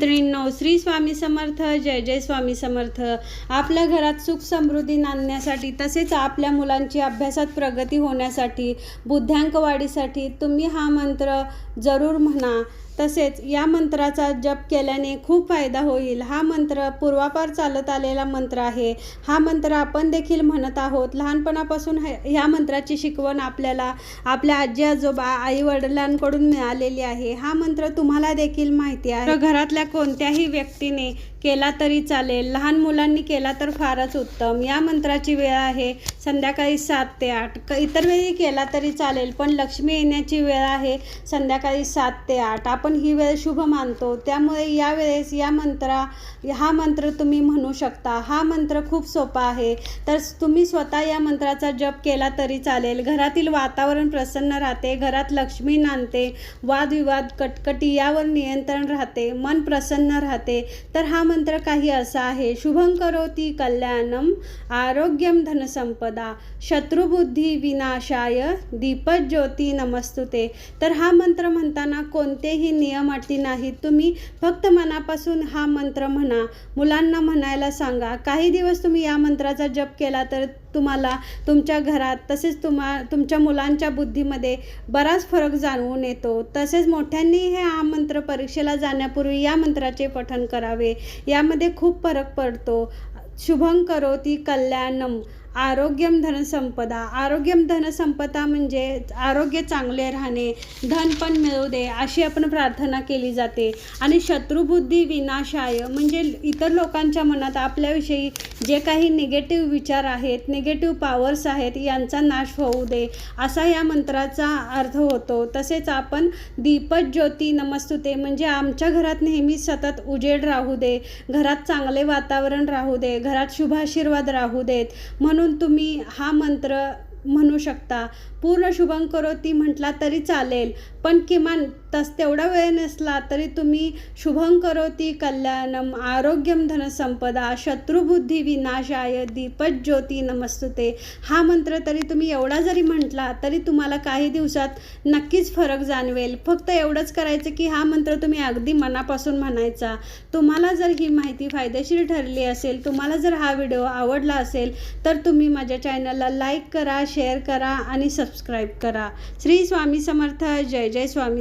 मैत्रिणींनो श्री स्वामी समर्थ जय जय स्वामी समर्थ. आपल्या घरात सुख समृद्धी नांदण्यासाठी तसेच आपल्या मुलांची अभ्यासात प्रगती होण्यासाठी बुद्ध्यांक वाढीसाठी तुम्ही हा मंत्र जरूर म्हणा. तसेच या मंत्राचा जप केल्याने खूप फायदा होईल. हा मंत्र पूर्वापार चालत आलेला मंत्र आहे. हा मंत्र आपण देखील म्हणत आहोत. लहानपणापासून ह्या मंत्राची शिकवण आपल्याला आपल्या आजी आजोबा आई वडिलांकडून मिळालेली आहे. हा मंत्र तुम्हाला देखील माहिती आहे. घरातल्या कोणत्याही व्यक्तीने केला तरी चालेल. लहान मुलांनी केला तर फारच उत्तम. या मंत्राची वेळ आहे संध्याकाळी सात ते आठ. इतर वेळी केला तरी चालेल पण लक्ष्मी येण्याची वेळ आहे संध्याकाळी सात ते आठ. आपण ही वेळ शुभ मानतो. त्यामुळे यावेळेस या मंत्रा हा मंत्र तुम्ही म्हणू शकता. हा मंत्र खूप सोपा आहे. तर तुम्ही स्वतः या मंत्राचा जप केला तरी चालेल. घरातील वातावरण प्रसन्न राहते घरात लक्ष्मी नांदते वादविवाद कटकटी यावर नियंत्रण राहते मन प्रसन्न राहते. तर हा मंत्र काही असा आहे. शुभं करोती कल्याणम आरोग्यम धनसंपदा शत्रुबुद्धी विनाशाय दीपज्योती नमस्तुते. तर हा मंत्र म्हणताना कोणतेही नियम अटी नाहीत. तुम्ही फक्त मनापासून हा मंत्र म्हणा. मुलांना म्हणायला सांगा. काही दिवस तुम्ही या मंत्राचा जप केला तर तुम्हाला तुमच्या घरात तसेच तुम्हा तुमच्या मुलांच्या बुद्धीमध्ये बराच फरक जाणवून येतो. तसेच मोठ्यांनी हे हा मंत्र परीक्षेला जाण्यापूर्वी या मंत्राचे पठण करावे. यामध्ये खूप फरक पडतो. शुभं करोती कल्याणम. आरोग्यम धनसंपदा आरोग्यम धनसंपदा म्हणजे आरोग्य चांगले राहणे धन पण मिळू दे अशी आपण प्रार्थना केली जाते. आणि शत्रुबुद्धी विनाशाय म्हणजे इतर लोकांच्या मनात आपल्याविषयी जे काही निगेटिव्ह विचार आहेत निगेटिव्ह पॉवर्स आहेत यांचा नाश होऊ दे असा या मंत्राचा अर्थ होतो. तसेच आपण दीपज ज्योती नमस्तुते म्हणजे आमच्या घरात नेहमी सतत उजेड राहू दे घरात चांगले वातावरण राहू दे घरात शुभाशीर्वाद राहू देत म्हणून म्हणून तुम्ही हा मंत्र म्हणू शकता. पूर्ण शुभंकरोती म्हटला तरी चालेल पण किमान तस तेवढा वेळ नसला तरी तुम्ही शुभं करोती कल्याणम आरोग्यम धनसंपदा शत्रुबुद्धी विनाशाय दीपज्योती नमस्तुते. हा मंत्र तरी तुम्ही एवढा जरी म्हटला तरी तुम्हाला काही दिवसात नक्कीच फरक जाणवेल. फक्त एवढंच करायचं की हा मंत्र तुम्ही अगदी मनापासून म्हणायचा. तुम्हाला जर ही माहिती फायदेशीर ठरली असेल तुम्हाला जर हा व्हिडिओ आवडला असेल तर तुम्ही माझ्या चॅनलला लाईक करा शेअर करा आणि सबस्क्राईब करा. श्री स्वामी समर्थ. जय जय स्वामी